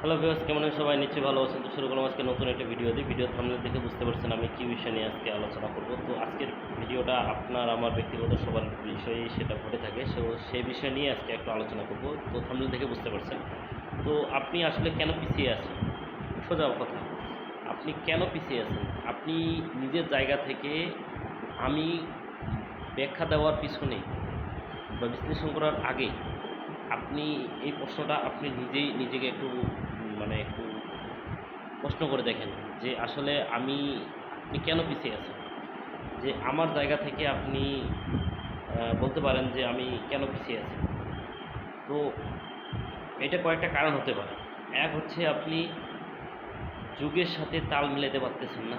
Hello viewers কেমন আছেন সবাই? নিশ্চয়ই ভালো আছেন। তো শুরু করলাম আজকে নতুন একটা ভিডিও দিয়ে ভিডিও থামলে দেখে বুঝতে পারছেন আমি কী বিষয় নিয়ে আজকে আলোচনা করব। তো আজকের ভিডিওটা আপনার, আমার ব্যক্তিগত সবার বিষয়ে সেটা ঘটে থাকে। সো সেই বিষয় নিয়ে আজকে একটু আলোচনা করব। তো থামলে দেখে বুঝতে পারছেন। তো আপনি আসলে কেন পিছিয়ে আছেন? সোজা কথা। আপনি কেন পিছিয়ে আছেন? আপনি নিজের জায়গা থেকে আমি ব্যাখ্যা দেওয়ার পিছনে বা বিশ্লেষণ করার আগে আপনি এই প্রশ্নটা আপনি নিজেই নিজেকে একটু মানে একটু প্রশ্ন করে দেখেন যে আসলে আমি, আপনি কেন পিছিয়ে আছেন? যে আমার জায়গা থেকে আপনি বলতে পারেন যে আমি কেন পিছিয়ে আছি? তো এটা কয়েকটা কারণ হতে পারে। এক হচ্ছে আপনি যুগের সাথে তাল মিলাতে পারতেছেন না।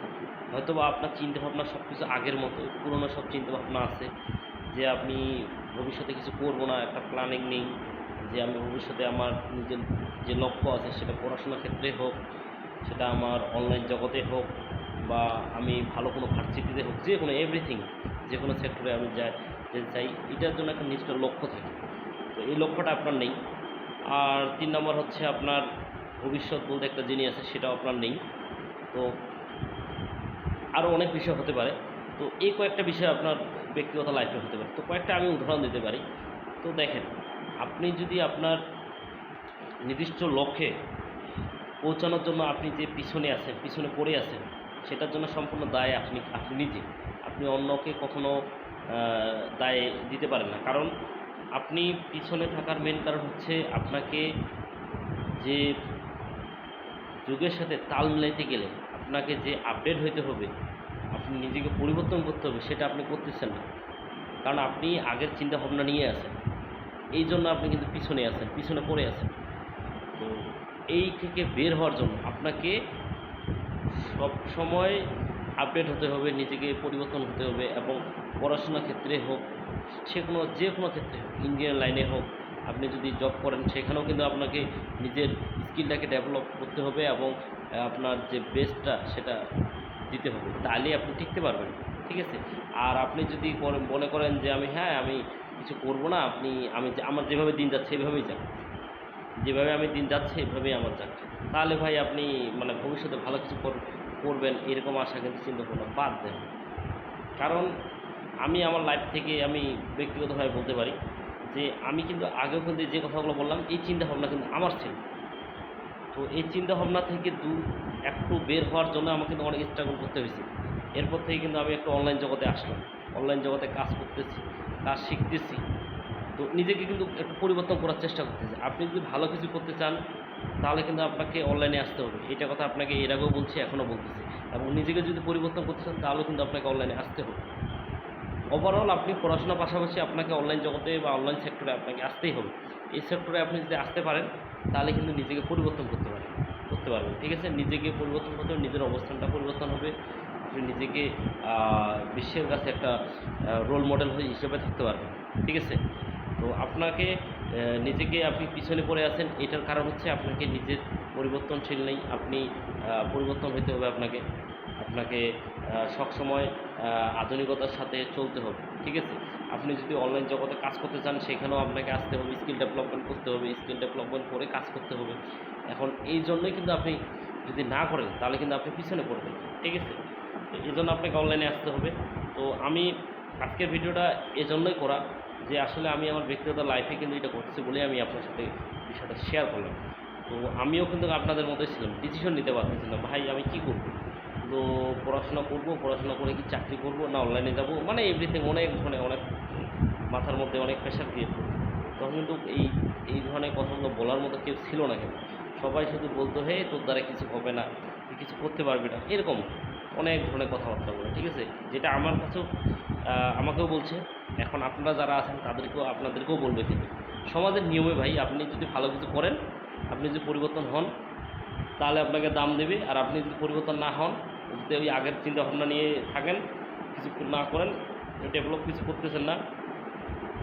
হয়তো বা আপনার চিন্তাভাবনা সব কিছু আগের মতো, পুরোনো সব চিন্তাভাবনা আছে যে আপনি ভবিষ্যতে কিছু করব না, একটা প্ল্যানিং নেই। যে আমি ভবিষ্যতে আমার নিজের যে লক্ষ্য আছে সেটা পড়াশোনার ক্ষেত্রে হোক, সেটা আমার অনলাইন জগতে হোক বা আমি ভালো কোনো ভার্সিটিতে হোক, যে কোনো এভরিথিং যে কোনো সেক্টরে আমি যাই যেতে চাই, এটার জন্য একটা নির্দিষ্ট লক্ষ্য থাকে। তো এই লক্ষ্যটা আপনার নেই। আর তিন নম্বর হচ্ছে আপনার ভবিষ্যৎ বলতে একটা জিনিস আছে, সেটাও আপনার নেই। তো আরও অনেক বিষয় হতে পারে। তো এই কয়েকটা বিষয় আপনার ব্যক্তিগত লাইফে হতে পারে। তো কয়েকটা আমি উদাহরণ দিতে পারি। তো দেখেন আপনি যদি আপনার নির্দিষ্ট লক্ষ্যে পৌঁছানোর জন্য আপনি যে পিছনে আছেন, পিছনে পড়ে আছেন, সেটার জন্য সম্পূর্ণ দায় আপনি আপনি নিজে। আপনি অন্যকে কখনো দায় দিতে পারেন না। কারণ আপনি পিছনে থাকার মেন কারণ হচ্ছে আপনাকে যে যুগের সাথে তাল মিলাইতে গেলে আপনাকে যে আপডেট হইতে হবে, আপনি নিজেকে পরিবর্তন করতে হবে, সেটা আপনি করতেছেন না। কারণ আপনি আগের চিন্তাভাবনা নিয়ে আছেন। এই জন্য আপনি কিন্তু পিছনে আছেন, পিছনে পড়ে আছেন। তো এই থেকে বের হওয়ার জন্য আপনাকে সব সময় আপডেট হতে হবে, নিজেকে পরিবর্তন হতে হবে এবং পড়াশোনার ক্ষেত্রে হোক সে কোনো যে কোনো ক্ষেত্রে হোক ইঞ্জিনিয়ার লাইনে হোক, আপনি যদি জব করেন, সেখানেও কিন্তু আপনাকে নিজের স্কিলটাকে ডেভেলপ করতে হবে এবং আপনার যে বেস্টটা সেটা দিতে হবে। তাহলেই আপনি টিকতে পারবেন, ঠিক আছে? আর আপনি যদি মনে করেন যে আমি হ্যাঁ আমি কিছু করব না, আপনি, আমি আমার যেভাবে দিন যাচ্ছে, এভাবেই যান যেভাবে আমি দিন যাচ্ছে, এভাবেই আমার যাচ্ছে তাহলে ভাই আপনি মানে ভবিষ্যতে ভালো কিছু কর- করবেন, এরকম আশা কিন্তু চিন্তা করুন বাদ দেন। কারণ আমি আমার লাইফ থেকে আমি ব্যক্তিগতভাবে বলতে পারি যে, আমি কিন্তু আগেও কিন্তু যে কথাগুলো বললাম, এই চিন্তা ভাবনা কিন্তু আমার ছিল। তো এই চিন্তা ভাবনা থেকে দূর, একটু বের হওয়ার জন্য আমাকে কিন্তু অনেক স্ট্রাগল করতে হয়েছে। এরপর থেকে কিন্তু আমি একটু অনলাইন জগতে আসলাম। অনলাইন জগতে কাজ করতেছি। কাজ শিখতেছি। তো নিজেকে কিন্তু একটু পরিবর্তন করার চেষ্টা করতেছি। আপনি যদি ভালো কিছু করতে চান, তাহলে কিন্তু আপনাকে অনলাইনে আসতে হবে। এটা কথা আপনাকে এর আগেও বলছি, এখনও বলতেছি। এবং নিজেকে যদি পরিবর্তন করতে চান তাহলে কিন্তু আপনাকে অনলাইনে আসতে হবে। ওভারঅল আপনি পড়াশোনার পাশাপাশি আপনাকে অনলাইন জগতে বা অনলাইন সেক্টরে আপনাকে আসতেই হবে। এই সেক্টরে আপনি যদি আসতে পারেন, তাহলে কিন্তু নিজেকে পরিবর্তন করতে পারেন, করতে পারবেন। ঠিক আছে? নিজেকে পরিবর্তন করতে হবে, নিজের অবস্থানটা পরিবর্তন হবে। আপনি নিজেকে বিশ্বের কাছে একটা রোল মডেল হিসেবে থাকতে পারবেন ঠিক আছে? তো আপনাকে নিজেকে আপনি পিছনে পড়ে আছেন, এটার কারণ হচ্ছে আপনাকে নিজের পরিবর্তনশীল নেই। আপনি পরিবর্তন হতে হবে আপনাকে। আপনাকে সবসময় আধুনিকতার সাথে চলতে হবে। ঠিক আছে? আপনি যদি অনলাইন জগতে কাজ করতে চান, সেখানেও আপনাকে আসতে হবে। স্কিল ডেভেলপমেন্ট করতে হবে। স্কিল ডেভেলপমেন্ট করে কাজ করতে হবে। এখন এই জন্যই কিন্তু আপনি যদি না করেন, তাহলে কিন্তু আপনি পিছনে পড়বেন। ঠিক আছে? তো এই জন্য আপনাকে অনলাইনে আসতে হবে। তো আমি আজকের ভিডিওটা এজন্যই করা যে আসলে আমি আমার ব্যক্তিগত লাইফে কিন্তু এটা করতেছি বলে আমি আপনার সাথে বিষয়টা শেয়ার করলাম। তো আমিও কিন্তু আপনাদের মতোই ছিলাম ডিসিশন নিতে পারতেছিলাম, ভাই, আমি কী করব? তো পড়াশোনা করব, পড়াশোনা করে কি চাকরি করব না অনলাইনে যাব? মানে এভরিথিং অনেক ধরনের অনেক মাথার মধ্যে অনেক প্রেশার ক্রিয়েট করতো তখন কিন্তু এই এই ধরনের কথাগুলো বলার মতো কেউ ছিল না কেন? সবাই শুধু বলতো, হে, তোর দ্বারা কিছু হবে না, তুই কিছু করতে পারবি না। এরকম। অনেক ধরনের কথাবার্তা বলে, ঠিক আছে? যেটা আমার কাছেও আমাকেও বলছে। এখন আপনারা যারা আছেন, তাদেরকেও, আপনাদেরকেও বলবে কিন্তু। সমাজের নিয়মে ভাই, আপনি যদি ভালো কিছু করেন, আপনি যদি পরিবর্তন হন, তাহলে আপনাকে দাম দেবে। আর আপনি যদি পরিবর্তন না হন, যদি ওই আগের চিন্তা ভাবনা নিয়ে থাকেন, কিছু না করেন, ডেভেলপ কিছু করতেছেন না,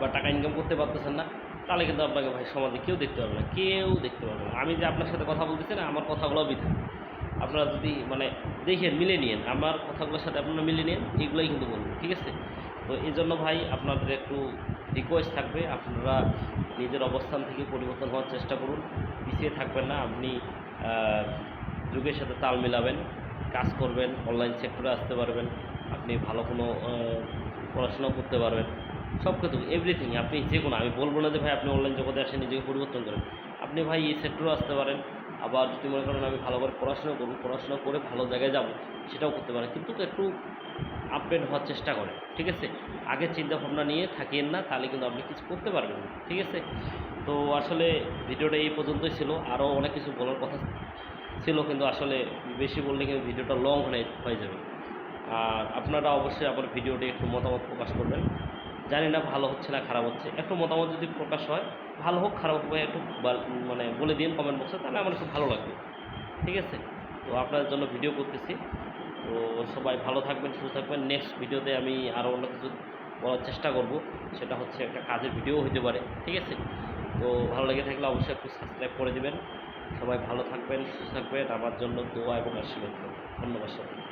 বা টাকা ইনকাম করতে পারতেছেন না, তাহলে কিন্তু আপনাকে ভাই, সমাজে কেউ দেখতে পারবে না, কেউ দেখতে পারবে না। আমি যে আপনার সাথে কথা বলতেছি না, আমার কথাগুলো বৃথা। আপনারা যদি মানে দেখেন মিলে নিন আমার কথাগুলোর সাথে আপনারা মিলে নিন এগুলোই কিন্তু বলব, ঠিক আছে? তো এই জন্য ভাই, আপনাদের একটু রিকোয়েস্ট থাকবে, আপনারা নিজের অবস্থান থেকে পরিবর্তন হওয়ার চেষ্টা করুন, পিছিয়ে থাকবেন না, আপনি যুগের সাথে তাল মিলাবেন, কাজ করবেন অনলাইন সেক্টরে আসতে পারবেন, আপনি ভালো কোনো পড়াশোনা করতে পারবেন সব কিছু এভরিথিং আপনি যে কোনো, আমি বলব না যে ভাই, আপনি অনলাইন জগতে আসে নিজেকে পরিবর্তন করেন, আপনি ভাই এই সেক্টরেও আসতে পারেন আবার যদি মনে করেন আমি ভালো করে পড়াশোনা করব, পড়াশোনা করে ভালো জায়গায় যাব, সেটাও করতে পারে কিন্তু একটু আপডেট হওয়ার চেষ্টা করেন, ঠিক আছে? আগে চিন্তা ভাবনা নিয়ে থাকিয়েন না, তাহলে কিন্তু আপনি কিছু করতে পারবেন না, ঠিক আছে? তো আসলে ভিডিওটা এই পর্যন্তই ছিল। আরও অনেক কিছু বলার কথা ছিল, কিন্তু আসলে বেশি বললে কিন্তু ভিডিওটা লং হয়ে হয়ে যাবে। আর আপনারা অবশ্যই আমার ভিডিওটি একটু মতামত প্রকাশ করবেন। জানি না, ভালো হচ্ছে না, খারাপ হচ্ছে। একটু মতামত যদি প্রকাশ হয়, ভালো হোক, খারাপ হোক একটু মানে বলে দিন কমেন্ট বক্সে তাহলে আমার খুব ভালো লাগবে। ঠিক আছে? তো আপনাদের জন্য ভিডিও করতেছি। তো সবাই ভালো থাকবেন, সুস্থ থাকবেন। নেক্সট ভিডিওতে আমি আরও অন্য কিছু বলার চেষ্টা করব। সেটা হচ্ছে একটা কাজের ভিডিও হতে পারে। ঠিক আছে? তো ভালো লেগে থাকলে অবশ্যই একটু সাবস্ক্রাইব করে দেবেন। সবাই ভালো থাকবেন, সুস্থ থাকবেন। আমার জন্য দোয়া এবং আশীর্বাদ। ধন্যবাদ সবাই